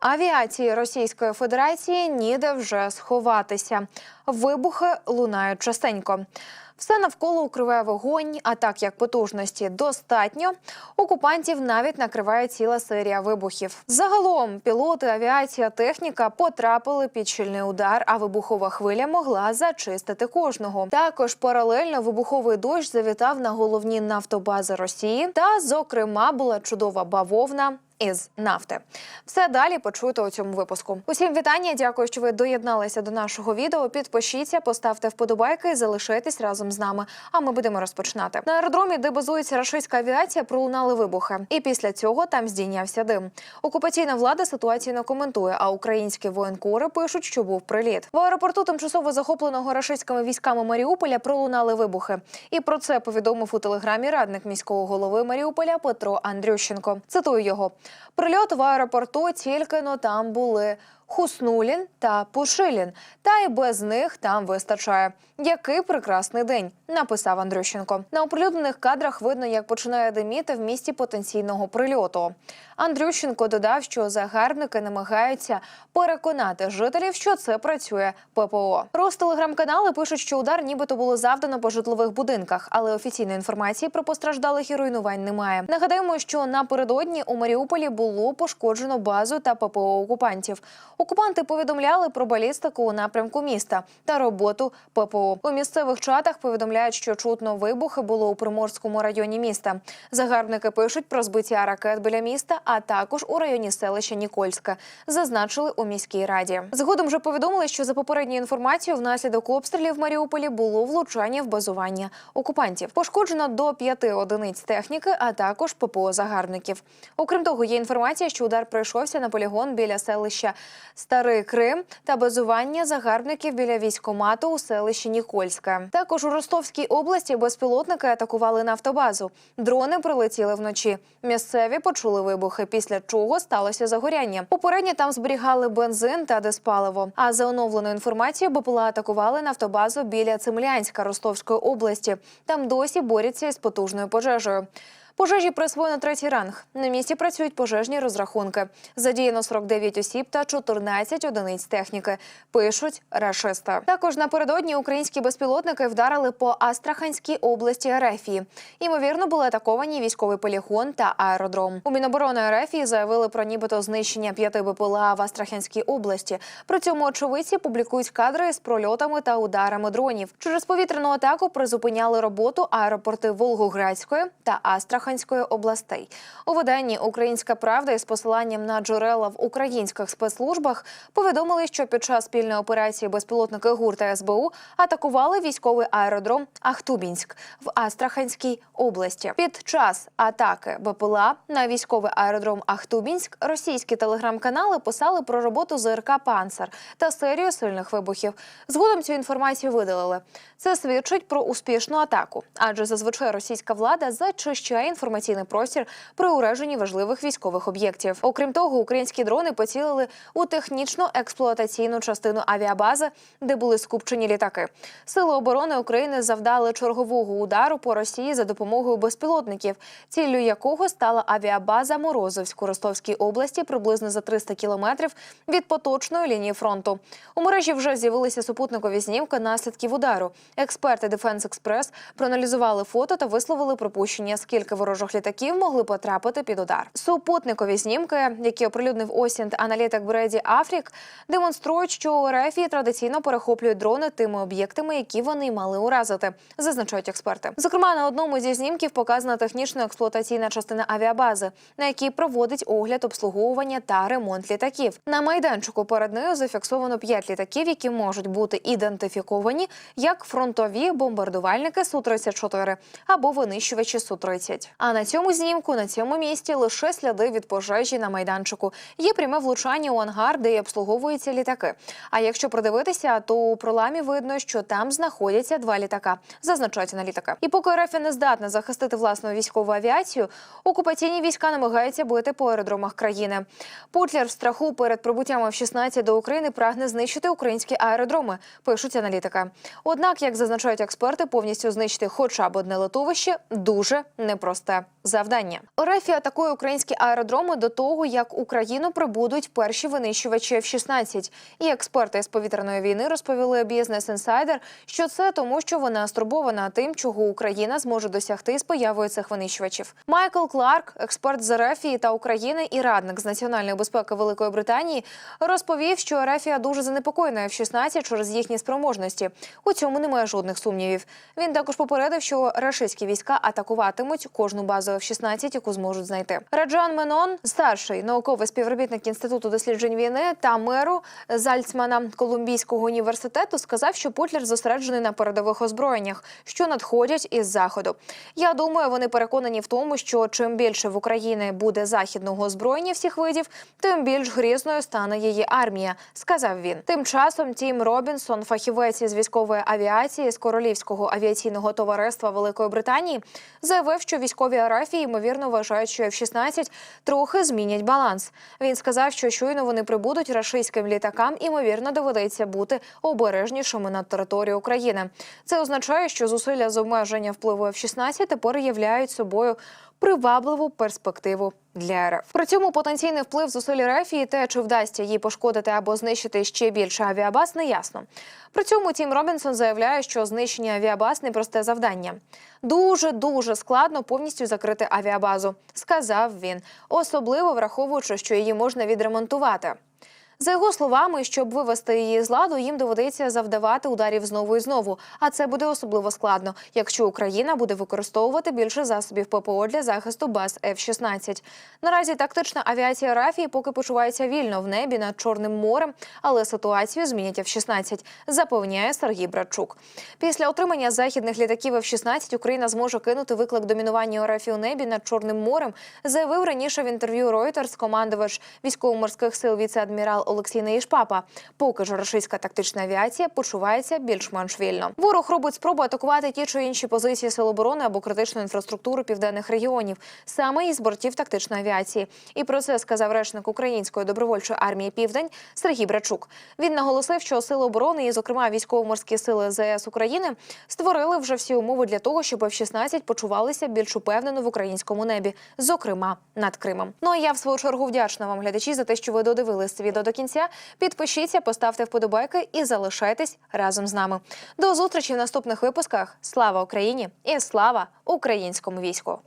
Авіації Російської Федерації ніде вже сховатися. Вибухи лунають частенько. Все навколо укриває вогонь, а так як потужності достатньо, окупантів навіть накриває ціла серія вибухів. Загалом пілоти, авіація, техніка потрапили під щільний удар, а вибухова хвиля могла зачистити кожного. Також паралельно вибуховий дощ завітав на головні нафтобази Росії. Та, зокрема, була чудова бавовна із нафти. Все далі почуєте у цьому випуску. Усім вітання. Дякую, що ви доєдналися до нашого відео. Підпишіться, поставте вподобайки і залишайтесь разом з нами. А ми будемо розпочинати. На аеродромі, де базується рашистська авіація, пролунали вибухи. І після цього там здійнявся дим. Окупаційна влада ситуацію не коментує, а українські воєнкори пишуть, що був приліт. В аеропорту тимчасово захопленого рашистськими військами Маріуполя пролунали вибухи. І про це повідомив у телеграмі радник міського голови Маріуполя Петро Андрющенко. Цитую його: прильот в аеропорту тільки но там були. Хуснулін та Пушилін, та й без них там вистачає. Який прекрасний день, написав Андрющенко. На оприлюднених кадрах видно, як починає диміти в місті потенційного прильоту. Андрющенко додав, що загарбники намагаються переконати жителів, що це працює ППО. Ростелеграм-канали пишуть, що удар нібито було завдано по житлових будинках, але офіційної інформації про постраждалих і руйнувань немає. Нагадаємо, що напередодні у Маріуполі було пошкоджено базу та ППО окупантів. Окупанти повідомляли про балістику у напрямку міста та роботу ППО. У місцевих чатах повідомляють, що чутно вибухи було у приморському районі міста. Загарбники пишуть про збиття ракет біля міста, а також у районі селища Нікольська. Зазначили у міській раді. Згодом вже повідомили, що за попередньою інформацією, внаслідок обстрілів в Маріуполі було влучання в базування окупантів. Пошкоджено до п'яти одиниць техніки, а також ППО загарбників. Окрім того, є інформація, що удар прийшовся на полігон біля селища Старий Крим та базування загарбників біля військомату у селищі Нікольське. Також у Ростовській області безпілотники атакували нафтобазу. Дрони прилетіли вночі. Місцеві почули вибухи, після чого сталося загоряння. Попередньо там зберігали бензин та диспаливо. А за оновленою інформацією, БПЛА атакували нафтобазу біля Цимлянська Ростовської області. Там досі борються із потужною пожежею. Пожежі присвоєно третій ранг. На місці працюють пожежні розрахунки. Задіяно 49 осіб та 14 одиниць техніки. Пишуть рашисти. Також напередодні українські безпілотники вдарили по Астраханській області Ерефії. Ймовірно, були атаковані військовий полігон та аеродром. У Міноборони Ерефії заявили про нібито знищення п'яти БПЛА в Астраханській області. При цьому очевидці публікують кадри з прольотами та ударами дронів. Через повітряну атаку призупиняли роботу аеропорти Волгоградської та Астраханської областей. У виданні Українська Правда із посиланням на джерела в українських спецслужбах повідомили, що під час спільної операції безпілотники ГУР та СБУ атакували військовий аеродром Ахтубінськ в Астраханській області. Під час атаки БПЛА на військовий аеродром Ахтубінськ російські телеграм-канали писали про роботу ЗРК Панцер та серію сильних вибухів. Згодом цю інформацію видалили. Це свідчить про успішну атаку, адже зазвичай російська влада зачищає інформаційний простір при ураженні важливих військових об'єктів. Окрім того, українські дрони поцілили у технічно-експлуатаційну частину авіабази, де були скупчені літаки. Сили оборони України завдали чергового удару по Росії за допомогою безпілотників, ціллю якого стала авіабаза Морозовськ у Ростовській області приблизно за 300 кілометрів від поточної лінії фронту. У мережі вже з'явилися супутникові знімки наслідків удару. Експерти Defense Express проаналізували фото та висловили припущення, скільки ворожих літаків могли потрапити під удар. Супутникові знімки, які оприлюднив осінт аналітик Бреді Афрік, демонструють, що у РФ традиційно перехоплюють дрони тими об'єктами, які вони мали уразити, зазначають експерти. Зокрема, на одному зі знімків показана технічно-експлуатаційна частина авіабази, на якій проводить огляд обслуговування та ремонт літаків. На майданчику перед нею зафіксовано п'ять літаків, які можуть бути ідентифіковані як фронтові бомбардувальники су 34 або винищувачі су 30 А на цьому знімку на цьому місці лише сліди від пожежі на майданчику. Є пряме влучання у ангар, де й обслуговуються літаки. А якщо придивитися, то у проламі видно, що там знаходяться два літака, зазначають аналітики. І поки РФ не здатна захистити власну військову авіацію, окупаційні війська намагаються бити по аеродромах країни. Путлер в страху перед прибуттям F-16 до України прагне знищити українські аеродроми, пишуть аналітики. Однак, як зазначають експерти, повністю знищити хоча б одне литовище дуже непросте. Завдання. РФ атакує українські аеродроми до того, як Україну прибудуть перші винищувачі F-16. І експерти з повітряної війни розповіли Business Insider, що це тому, що вона стурбована тим, чого Україна зможе досягти з появою цих винищувачів. Майкл Кларк, експерт з РФ та України і радник з національної безпеки Великої Британії, розповів, що РФ дуже занепокоєна F-16 через їхні спроможності. У цьому немає жодних сумнівів. Він також попередив, що рашистські війська атакуватимуть кожну базу F-16, яку зможуть знайти. Раджан Менон, старший науковий співробітник інституту досліджень війни та меру Зальцмана Колумбійського університету, сказав, що Путлер зосереджений на передових озброєннях, що надходять із заходу. Я думаю, вони переконані в тому, що чим більше в Україні буде західного озброєння всіх видів, тим більш грізною стане її армія, сказав він. Тим часом Тім Робінсон, фахівець із військової авіації з Королівського авіаційного товариства Великої Британії, заявив, що військові арафії ймовірно вважають, що F-16 трохи змінять баланс. Він сказав, що щойно вони прибудуть рашистським літакам, ймовірно, доведеться бути обережнішими на території України. Це означає, що зусилля з обмеження впливу F-16 тепер являють собою привабливу перспективу для РФ. При цьому потенційний вплив зусиль РФ те, чи вдасться їй пошкодити або знищити ще більше авіабаз, не ясно. При цьому Тім Робінсон заявляє, що знищення авіабаз непросте завдання. Дуже дуже складно повністю закрити авіабазу, сказав він, особливо враховуючи, що її можна відремонтувати. За його словами, щоб вивести її з ладу, їм доведеться завдавати ударів знову і знову. А це буде особливо складно, якщо Україна буде використовувати більше засобів ППО для захисту баз F-16. Наразі тактична авіація Рафії поки почувається вільно в небі над Чорним морем, але ситуацію змінять F-16, запевняє Сергій Братчук. Після отримання західних літаків F-16 Україна зможе кинути виклик домінування РФ у небі над Чорним морем, заявив раніше в інтерв'ю Reuters командувач військово-морських сил віце-адмірал Олексій Неїшпапа. Поки ж російська тактична авіація почувається більш-менш вільно. Ворог робить спробу атакувати ті чи інші позиції сил оборони або критичну інфраструктуру південних регіонів, саме із бортів тактичної авіації. І про це сказав речник Української добровольчої армії Південь Сергій Брачук. Він наголосив, що сили оборони, і, зокрема, військово-морські сили ЗС України, створили вже всі умови для того, щоб F-16 почувалися більш упевнено в українському небі, зокрема над Кримом. Ну а я в свою чергу вдячна вам, глядачі, за те, що ви додивились відео до кінця. Підпишіться, поставте вподобайки і залишайтесь разом з нами. До зустрічі в наступних випусках. Слава Україні і слава українському війську!